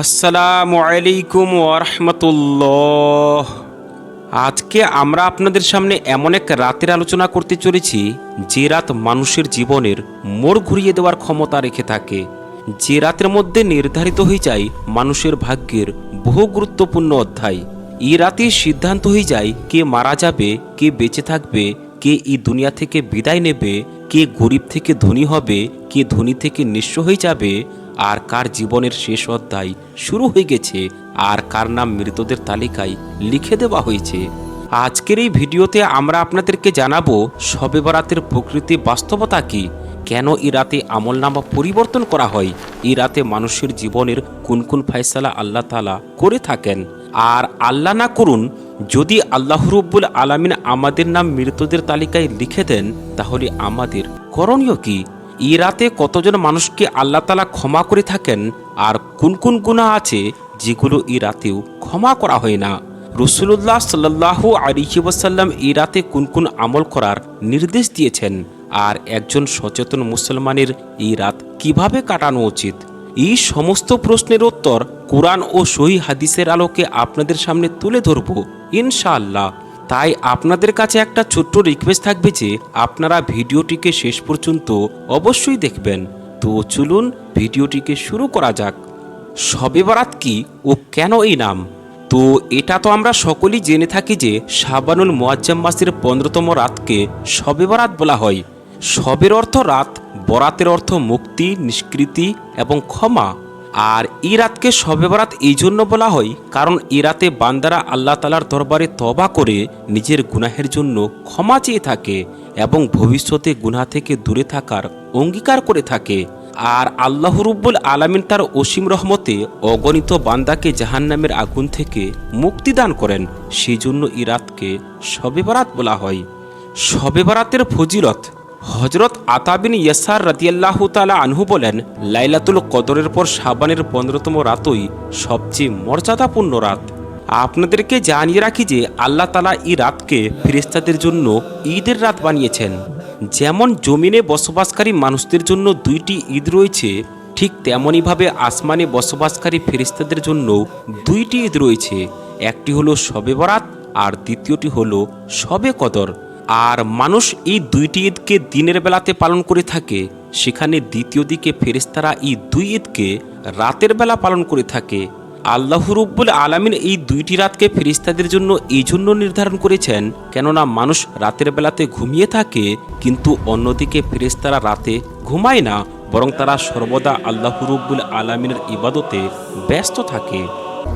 আসসালামু আলাইকুম ওরহমতুল্লাহ আজকে আমরা আপনাদের সামনে এমন এক রাতের আলোচনা করতে চলেছি, যে রাত মানুষের জীবনের মোড় ঘুরিয়ে দেওয়ার ক্ষমতা রেখে থাকে। যে রাতের মধ্যে নির্ধারিত হয়ে যায় মানুষের ভাগ্যের বহু গুরুত্বপূর্ণ অধ্যায়। এই রাতে সিদ্ধান্ত হয়ে যায় কে মারা যাবে, কে বেঁচে থাকবে, কে এই দুনিয়া থেকে বিদায় নেবে, কে গরিব থেকে ধনী হবে, কে ধনী থেকে নিঃস্ব হয়ে যাবে আর কার জীবনের শেষ অধ্যায় শুরু হয়ে গেছে, আর কার নাম মৃতদের তালিকায় লিখে দেওয়া হয়েছে। আজকের এই ভিডিওতে আমরা আপনাদেরকে জানাব শবে বরাতের প্রকৃতি বাস্তবতা কি? কেন এই রাতে আমলনামা পরিবর্তন করা হয়? এই রাতে মানুষের জীবনের কোন কোন ফয়সালা আল্লাহ তালা করে থাকেন? আর আল্লাহ না করুন, যদি আল্লাহ রব্বুল আলামিন আমাদের নাম মৃতদের তালিকায় লিখে দেন, তাহলে আমাদের করণীয় কি? এই রাতে কতজন মানুষকে আল্লাহ তালা ক্ষমা করে থাকেন? আর কোন কোন গুণা আছে যেগুলো এই রাতেও ক্ষমা করা হয় না? রসুল্লাহ সাল্লাহ আলিহি ওয়াসাল্লাম এই রাতে কোন কোন আমল করার নির্দেশ দিয়েছেন? আর একজন সচেতন মুসলমানের এই রাত কীভাবে কাটানো উচিত? এই সমস্ত প্রশ্নের উত্তর কোরআন ও সহি হাদিসের আলোকে আপনাদের সামনে তুলে ধরব, ইনশাআল্লাহ। তাই আপনাদের কাছে একটা ছোট্ট রিকোয়েস্ট থাকবে যে আপনারা ভিডিওটিকে শেষ পর্যন্ত অবশ্যই দেখবেন। তো চলুন ভিডিওটিকে শুরু করা যাক। শবে বরাত কি ও কেন এই নাম? তো এটা তো আমরা সকলেই জেনে থাকি যে শাবানুল মোয়াজ্জাম মাসের পনেরোতম রাতকে শবে বরাত বলা হয়। শবের অর্থ রাত, বরাতের অর্থ মুক্তি, নিষ্কৃতি এবং ক্ষমা। আর এই রাতকে শবে বরাত এই জন্য বলা হয়, কারণ এই রাতে বান্দারা আল্লাহ তালার দরবারে তবা করে নিজের গুনাহের জন্য ক্ষমা চেয়ে থাকে এবং ভবিষ্যতে গুনাহ থেকে দূরে থাকার অঙ্গীকার করে থাকে। আর আল্লাহ রুব্বুল আলামিন তার অসীম রহমতে অগণিত বান্দাকে জাহান্নামের আগুন থেকে মুক্তি দান করেন। সেই জন্য এই রাতকে শবে বরাত বলা হয়। শবে বরাতের ফজিলত হজরত আতাবিন ইয়াসার রাতিয়াল্লাহ তালা আনহু বলেন, লাইলাতুল কদরের পর সাবানের পনেরোতম রাতই সবচেয়ে মর্যাদাপূর্ণ রাত। আপনাদেরকে জানিয়ে রাখি যে আল্লাহ তালা এই রাতকে ফেরেস্তাদের জন্য ঈদের রাত বানিয়েছেন। যেমন জমিনে বসবাসকারী মানুষদের জন্য দুইটি ঈদ রয়েছে, ঠিক তেমনইভাবে আসমানে বসবাসকারী ফেরিস্তাদের জন্য দুইটি ঈদ রয়েছে। একটি হলো শবে বরাত আর দ্বিতীয়টি হলো শবে কদর। আর মানুষ এই দুইটি ঈদকে দিনের বেলাতে পালন করে থাকে, সেখানে দ্বিতীয় দিকে ফেরেস্তারা এই দুই ঈদকে রাতের বেলা পালন করে থাকে। আল্লাহ রব্বুল আলামিন এই দুইটি রাতকে ফেরিস্তাদের জন্য এই জন্য নির্ধারণ করেছেন, কেননা মানুষ রাতের বেলাতে ঘুমিয়ে থাকে, কিন্তু অন্যদিকে ফেরিস্তারা রাতে ঘুমায় না, বরং তারা সর্বদা আল্লাহ রব্বুল আলামিনের ইবাদতে ব্যস্ত থাকে।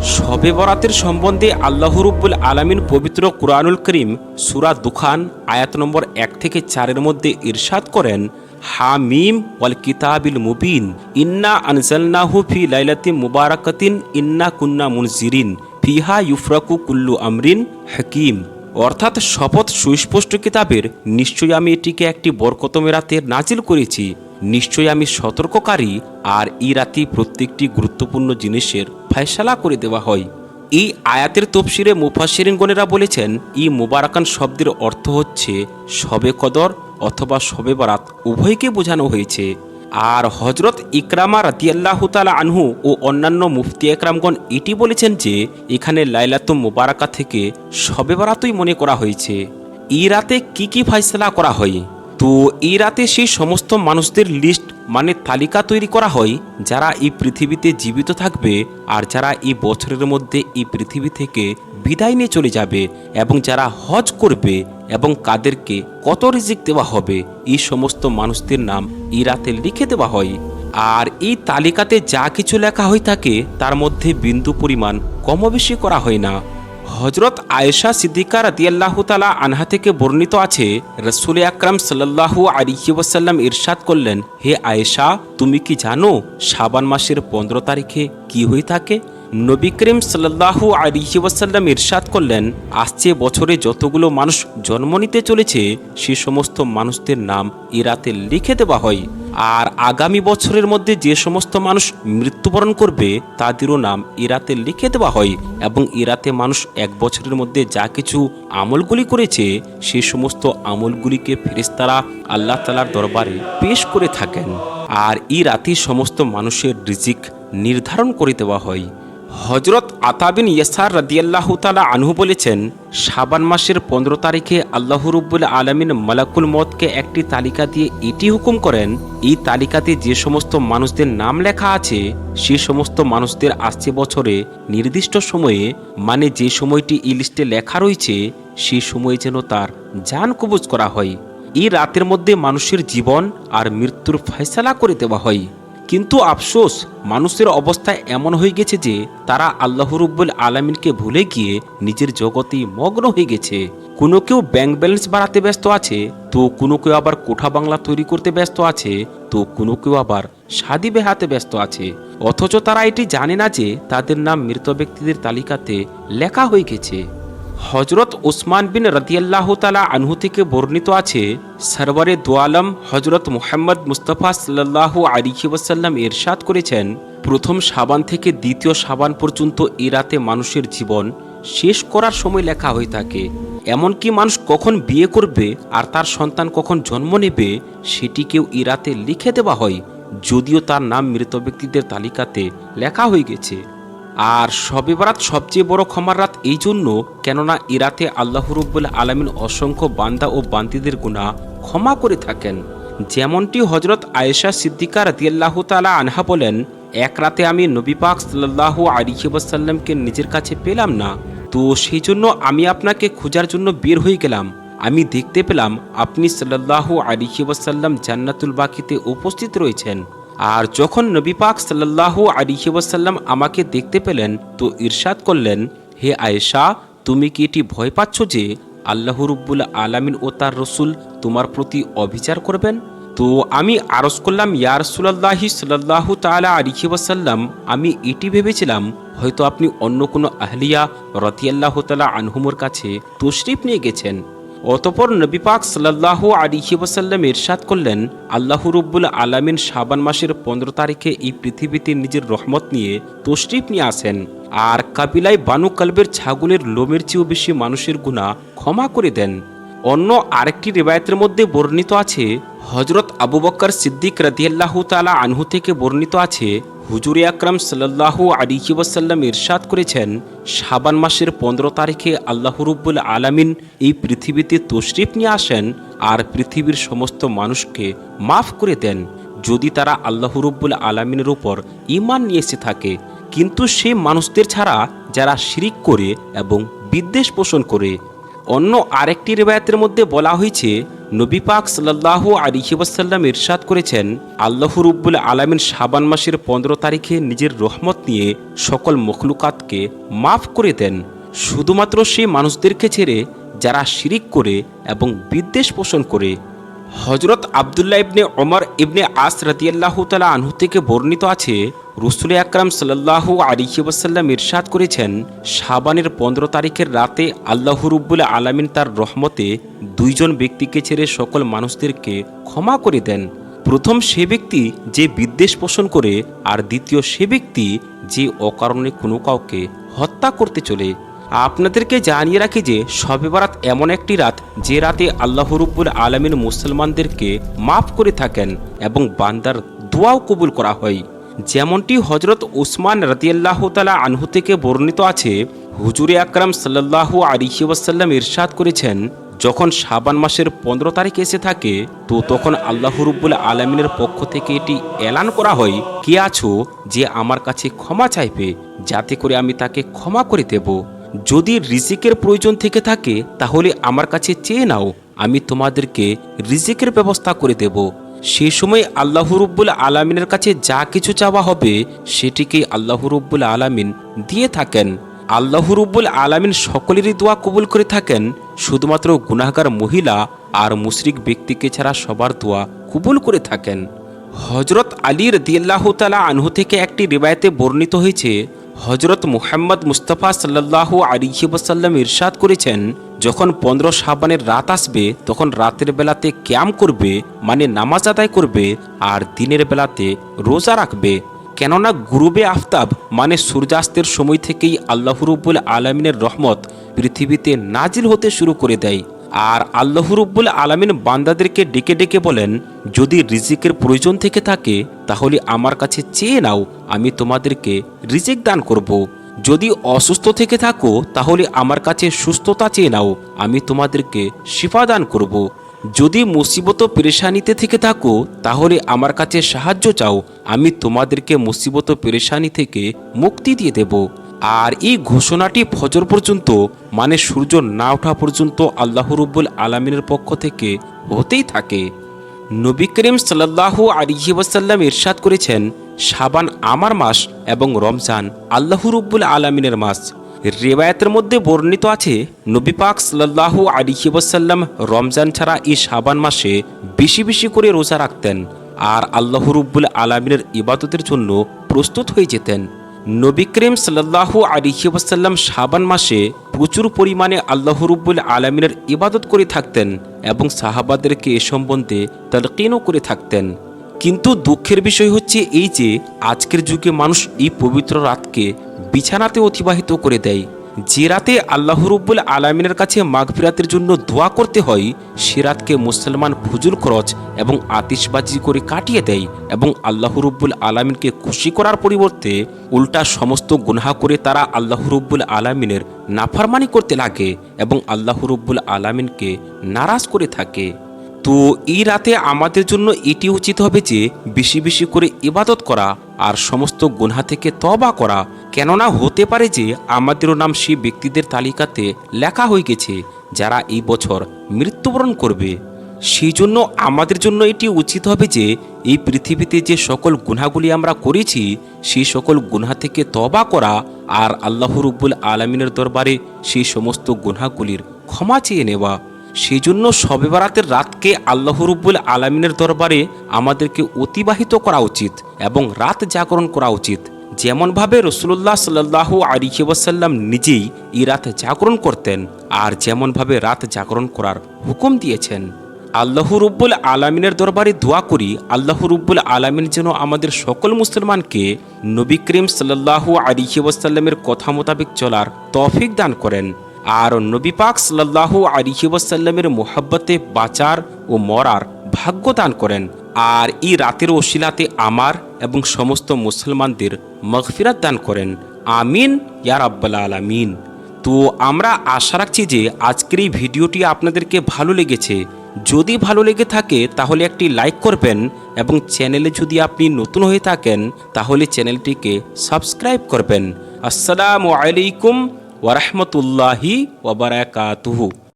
শবে বরাতের সম্বন্ধে আল্লাহ রব্বুল আলামিন পবিত্র কুরআনুল করিম সুরা দুখান, আয়াত নম্বর এক থেকে চারের মধ্যে ইরশাদ করেন, হামিম ওয়াল কিতাবিল মুবিন, ইন্না আনজালনাহু ফি লাইলাতিন মুবারাকাতিন, ইন্না কুন্না মুনজিরিন, ফিহা ইউফরাকু কুল্লু আমরিন হাকিম। অর্থাৎ শপথ সুস্পষ্ট কিতাবের, নিশ্চয়ই আমি এটিকে একটি বরকতমে রাতে নাজিল করেছি। নিশ্চয়ই আমি সতর্ককারী আর এই রাতে প্রত্যেকটি গুরুত্বপূর্ণ জিনিসের ফয়সালা করে দেওয়া হয়। এই আয়াতের তফসিরে মুফাসিরিনগণেরা বলেছেন ই মুবারাকান শব্দের অর্থ হচ্ছে শবে কদর অথবা শবে বরাত। উভয়কে বোঝানো হয়েছে। আর হজরত ইকরামা রাতিয়াল্লাহ তালা আনহু ও অন্যান্য মুফতি একরামগণ এটি বলেছেন যে, এখানে লাইলাতুম মুবারাকা থেকে শবে বরাতই মনে করা হয়েছে। এই রাতে কী কী ফয়সলা করা হয়? তো এই রাতে সেই সমস্ত মানুষদের লিস্ট মানে তালিকা তৈরি করা হয় যারা এই পৃথিবীতে জীবিত থাকবে আর যারা এই বছরের মধ্যে এই পৃথিবী থেকে বিদায় নিয়ে চলে যাবে এবং যারা হজ করবে এবং কাদেরকে কত রিজিক দেওয়া হবে, এই সমস্ত মানুষদের নাম এই রাতে লিখে দেওয়া হয়। আর এই তালিকাতে যা কিছু লেখা হয়ে থাকে, তার মধ্যে বিন্দু পরিমাণ কমবেশি করা হয় না। হজরত আয়েশা সিদ্দিকা রাতিয়াল্লাহ তালা আনহা থেকে বর্ণিত আছে, রসুল আকরাম সাল্লাল্লাহু আলিহি ওয়াসাল্লাম ইরশাদ করলেন, হে আয়েশা, তুমি কি জানো শাবান মাসের পনেরো তারিখে কি হয়ে থাকে? নবী করিম সাল্লাহু আলিহি ওয়াসাল্লাম ইরশাদ করলেন আসছে বছরে যতগুলো মানুষ জন্ম নিতে চলেছে, সে সমস্ত মানুষদের নাম এ রাতে লিখে দেওয়া হয়। আর আগামী বছরের মধ্যে যে সমস্ত মানুষ মৃত্যুবরণ করবে, তাদেরও নাম ইরাতে লিখে দেওয়া হয় এবং ইরাতে মানুষ এক বছরের মধ্যে যা কিছু আমলগুলি করেছে, সে সমস্ত আমলগুলিকে ফেরেস্তারা আল্লাহ তালার দরবারে পেশ করে থাকেন। আর এই রাতে সমস্ত মানুষের রিজিক নির্ধারণ করে দেওয়া হয়। হজরত আতাবিন ইয়াসার রাদিয়াল্লাহ তালা আনহু বলেছেন সাবান মাসের পনেরো তারিখে আল্লাহ রব্বুল আলমিন মালাকুল মতকে একটি তালিকা দিয়ে এটি হুকুম করেন, এই তালিকাতে যে সমস্ত মানুষদের নাম লেখা আছে, সে সমস্ত মানুষদের আসছে বছরে নির্দিষ্ট সময়ে মানে যে সময়টি এই লিস্টে লেখা রয়েছে, সে সময়ে যেন তার যান কবজ করা হয়। এই রাতের মধ্যে মানুষের জীবন আর মৃত্যুর ফয়সালা করে দেওয়া হয়। কিন্তু আফসোস, মানুষের অবস্থা এমন হয়ে গেছে যে তারা আল্লাহ রব্বুল আলমিনকে ভুলে গিয়ে নিজের জগতেই মগ্ন হয়ে গেছে। কোনো কেউ ব্যাংক ব্যালেন্স বাড়াতে ব্যস্ত আছে, তো কোনো কেউ আবার কোঠা বাংলা তৈরি করতে ব্যস্ত আছে, তো কোনো কেউ আবার শাদি বেহাতে ব্যস্ত আছে। অথচ তারা এটি জানে না যে তাদের নাম মৃত ব্যক্তিদের তালিকাতে লেখা হয়ে গেছে। হজরত ওসমান বিন রদিয়াল্লাহ তালা আনহু থেকে বর্ণিত আছে সরবরে দোয়ালম হজরত মুহাম্মদ মুস্তফা সাল্লাহ আলিহি এরশাদ করেছেন, প্রথম সাবান থেকে দ্বিতীয় সাবান পর্যন্ত এ রাতে মানুষের জীবন শেষ করার সময় লেখা হয়ে থাকে। এমনকি মানুষ কখন বিয়ে করবে আর তার সন্তান কখন জন্ম নেবে, সেটিকেও এ রাতে লিখে দেওয়া হয়, যদিও তার নাম মৃত ব্যক্তিদের তালিকাতে লেখা হয়ে গেছে। আর শবে বরাত সবচেয়ে বড় ক্ষমার রাত এই জন্য, কেননা এ রাতে আল্লাহ রব্বুল আলমিন অসংখ্য বান্দা ও বান্দিদের গুণা ক্ষমা করে থাকেন। যেমনটি হজরত আয়েশা সিদ্দিকা রাদিয়াল্লাহু তালা আনহা বলেন, এক রাতে আমি নবী পাক সাল্লাহ আলিহাসাল্লামকে নিজের কাছে পেলাম না। তো সেই জন্য আমি আপনাকে খোঁজার জন্য বের হয়ে গেলাম। আমি দেখতে পেলাম আপনি সাল্লাহ আলিহাসাল্লাম জান্নাতুল বাকিতে উপস্থিত রয়েছেন। আর যখন নবী পাক সাল্লাহ আলিহি ওয়াসাল্লাম আমাকে দেখতে পেলেন, তো ইরশাদ করলেন, হে আয়েশা, তুমি কি এটি ভয় পাচ্ছ যে আল্লাহ রুব্বুল আলামিন ও তার রসুল তোমার প্রতি অবিচার করবেন? তো আমি আরজ করলাম, ইয়া রসুল্লাহি সাল্লাহ তালা আলিহি ওয়াসাল্লাম, আমি এটি ভেবেছিলাম, হয়তো আপনি অন্য কোনো আহলিয়া রতিয়াল্লাহ তালা আনহুমর কাছে তশরিফ নিয়ে গেছেন। অতপর নবী পাক সাল্লাহ আলিহি ইরশাদ করলেন, আল্লাহ রব্বুল আলামিন শাবান মাসের পনেরো তারিখে এই পৃথিবীতে নিজের রহমত নিয়ে তশরিফ নিয়ে আসেন। আর কাবিলায় বানু কালবের ছাগলের লোমের চেয়েও বেশি মানুষের গুণা ক্ষমা করে দেন। অন্য আরেকটি রেবায়তের মধ্যে বর্ণিত আছে হজরত আবু বক্কর সিদ্দিক রাদিয়াল্লাহু তালা আনহু থেকে বর্ণিত আছে হুজুরে আকরাম সাল্লাহু আলিহি ওয়াসাল্লাম ইরশাদ করেছেন, শাবান মাসের পনেরো তারিখে আল্লাহ রুব্বুল আলামিন এই পৃথিবীতে তশরিফ নিয়ে আসেন আর পৃথিবীর সমস্ত মানুষকে মাফ করে দেন। যদি তারা আল্লাহ রুব্বুল আলামিনের উপর ইমান নিয়ে এসে থাকে, কিন্তু সে মানুষদের ছাড়া যারা শিরিক করে এবং বিদ্বেষ পোষণ করে। অন্য আরেকটি রেবায়াতের মধ্যে বলা হয়েছে নবী পাক সাল্লাহ আলিহিবাসাল্লাম ইরশাদ করেছেন, আল্লাহ রুব্বুল আলামিন শাবান মাসের পনেরো তারিখে নিজের রহমত নিয়ে সকল মখলুকাতকে মাফ করে দেন। শুধুমাত্র সেই মানুষদেরকে ছেড়ে যারা শিরিক করে এবং বিদ্বেষ পোষণ করে হজরত আবদুল্লাহ ইবনে ওমর ইবনে আস রাতিয়াল্লাহ তালা আনহু থেকে বর্ণিত আছে, রসুল আকরাম সাল্লাহ আলিহি ওয়াসাল্লাম ইরশাদ করেছেন, শাবানের পনেরো তারিখের রাতে আল্লাহ রুব্বুল আলামিন তার রহমতে দুইজন ব্যক্তিকে ছেড়ে সকল মানুষদেরকে ক্ষমা করে দেন। প্রথম সে ব্যক্তি যে বিদ্বেষ পোষণ করে, আর দ্বিতীয় সে ব্যক্তি যে অকারণে কোনো কাউকে হত্যা করতে চলে। আপনাদেরকে জানিয়ে রাখি যে শবে বারাত এমন একটি রাত যে রাতে আল্লাহ রুব্বুল আলমিন মুসলমানদেরকে মাফ করে থাকেন এবং বান্দার দোয়াও কবুল করা হয়। যেমনটি হজরত উসমান রাতিয়াল্লাহ তালা আনহু থেকে বর্ণিত আছে, হুজুরে আকরাম সাল্লাহু আলিহি ওয়াসাল্লাম ইরশাদ করেছেন, যখন শাবান মাসের পনেরো তারিখ এসে থাকে, তো তখন আল্লাহ রুব্বুল আলমিনের পক্ষ থেকে এটি এলান করা হয়, কে আছো যে আমার কাছে ক্ষমা চাইবে, যাতে করে আমি তাকে ক্ষমা করে দেব? যদি রিজিকের প্রয়োজন থেকে থাকে, তাহলে আমার কাছে চেয়ে নাও, আমি তোমাদেরকে রিজিকের ব্যবস্থা করে দেব। সে সময় আল্লাহ রব্বুল আলমিনের কাছে যা কিছু চাওয়া হবে, সেটিকেই আল্লাহ রব্বুল আলমিন দিয়ে থাকেন। আল্লাহ রব্বুল আলমিন সকলেরই দোয়া কবুল করে থাকেন। শুধুমাত্র গুনাহগার মহিলা আর মুশরিক ব্যক্তিকে ছাড়া সবার দোয়া কবুল করে থাকেন। হজরত আলীর দিয়াল্লাহ তালা আনহু থেকে একটি রিবায়তে বর্ণিত হয়েছে হজরত মুহাম্মদ মুস্তফা সাল্লাহু আলিহি ওসাল্লাম ইরশাদ করেছেন, যখন পনেরো সাবানের রাত আসবে, তখন রাতের বেলাতে ক্যাম করবে মানে নামাজ আদায় করবে, আর দিনের বেলাতে রোজা রাখবে। কেননা গুরুবে আফতাব মানে সূর্যাস্তের সময় থেকেই আল্লাহ রব্বুল আলমিনের রহমত পৃথিবীতে নাজিল হতে শুরু করে দেয়। আর আল্লাহ রব্বুল আলমিন বান্দাদেরকে ডেকে ডেকে বলেন, যদি রিজিকের প্রয়োজন থেকে থাকে, তাহলে আমার কাছে চেয়ে নাও, আমি তোমাদেরকে রিজিক দান করব। যদি অসুস্থ থেকে থাকো, তাহলে আমার কাছে সুস্থতা চেয়ে নাও, আমি তোমাদেরকে শিফা দান করব। যদি মুসিবত পেরেশানিতে থেকে থাকো, তাহলে আমার কাছে সাহায্য চাও, আমি তোমাদেরকে মুসিবত পেরেশানি থেকে মুক্তি দিয়ে দেব আর এই ঘোষণাটি ফজর পর্যন্ত মানে সূর্য না ওঠা পর্যন্ত আল্লাহ রব্বুল আলমিনের পক্ষ থেকে হতেই থাকে। নবী করিম সাল্লাহ আলিহি ওয়াসাল্লাম ইরশাদ করেছেন সাবান আমার মাস এবং রমজান আল্লাহ রব্বুল আলমিনের মাস। রেবায়াতের মধ্যে বর্ণিত আছে, নবী পাক সাল্লাহ আলিহি ওয়াসাল্লাম রমজান ছাড়া এই সাবান মাসে বেশি বেশি করে রোজা রাখতেন আর আল্লাহ রব্বুল আলমিনের ইবাদতের জন্য প্রস্তুত হয়ে যেতেন। নবী করিম সাল্লাহু আলিহিবাসাল্লাম শাবান মাসে প্রচুর পরিমাণে আল্লাহ রব্বুল আলমিনের ইবাদত করে থাকতেন এবং সাহাবাদেরকে এ সম্বন্ধে তালকিনও করে থাকতেন। কিন্তু দুঃখের বিষয় হচ্ছে এই যে, আজকের যুগে মানুষ এই পবিত্র রাতকে বিছানাতে অতিবাহিত করে দেয়। যে রাতে আল্লাহ রব্বুল আলমিনের কাছে মাগফিরাতের জন্য দোয়া করতে হয় সে রাতকে মুসলমান ফুজুল খরচ এবং আতিশবাজি করে কাটিয়ে দেয় এবং আল্লাহ রব্বুল আলমিনকে খুশি করার পরিবর্তে উল্টা সমস্ত গুনহা করে তারা আল্লাহ রব্বুল আলমিনের নাফারমানি করতে লাগে এবং আল্লাহ রব্বুল আলমিনকে নারাজ করে থাকে। তো এই রাতে আমাদের জন্য এটি উচিত হবে যে, বেশি বেশি করে ইবাদত করা আর সমস্ত গুনহা থেকে তবা করা, কেননা হতে পারে যে আমাদেরও নাম সেই ব্যক্তিদের তালিকাতে লেখা হয়ে গেছে, যারা এই বছর মৃত্যুবরণ করবে। সেই জন্য আমাদের জন্য এটি উচিত হবে যে এই পৃথিবীতে যে সকল গুনাগুলি আমরা করেছি, সেই সকল গুনহা থেকে তবা করা আর আল্লাহ রব্বুল আলমিনের দরবারে সেই সমস্ত গুনহাগুলির ক্ষমা চেয়ে নেওয়া। সেই জন্য শবে বারাতের রাতকে আল্লাহ রব্বুল আলমিনের দরবারে আমাদেরকে অতিবাহিত করা উচিত। এবং রাত জাগরণ করা উচিত। যেমনভাবে রসুল্লাহ সাল্লাহ আলিহি ওয়াসাল্লাম নিজেই এই রাত জাগরণ করতেন আর যেমনভাবে রাত জাগরণ করার হুকুম দিয়েছেন। আল্লাহ রব্বুল আলমিনের দরবারে দোয়া করি, আল্লাহ রব্বুল আলমিন যেন আমাদের সকল মুসলমানকে নবী করিম সাল্লাহ আলিহি ওয়াসাল্লামের কথা মোতাবেক চলার তৌফিক দান করেন আর নবী পাক সাল্লাহ আলিহি ওয়াসাল্লামের মোহাব্বতে বাঁচার ও মরার ভাগ্য দান করেন। আর এই রাতের ওসিলাতে আমার এবং সমস্ত মুসলমানদের মগফিরাত দান করেন। আমিন ইয়ার আব্বাল আলামিন। তো আমরা আশা রাখছি যে আজকের এই ভিডিওটি আপনাদেরকে ভালো লেগেছে। যদি ভালো লেগে থাকে তাহলে একটি লাইক করবেন এবং চ্যানেলে যদি আপনি নতুন হয়ে থাকেন তাহলে চ্যানেলটিকে সাবস্ক্রাইব করবেন। আসসালামু আলাইকুম ওরহমতুল্লাহি ওবরাকাতুহু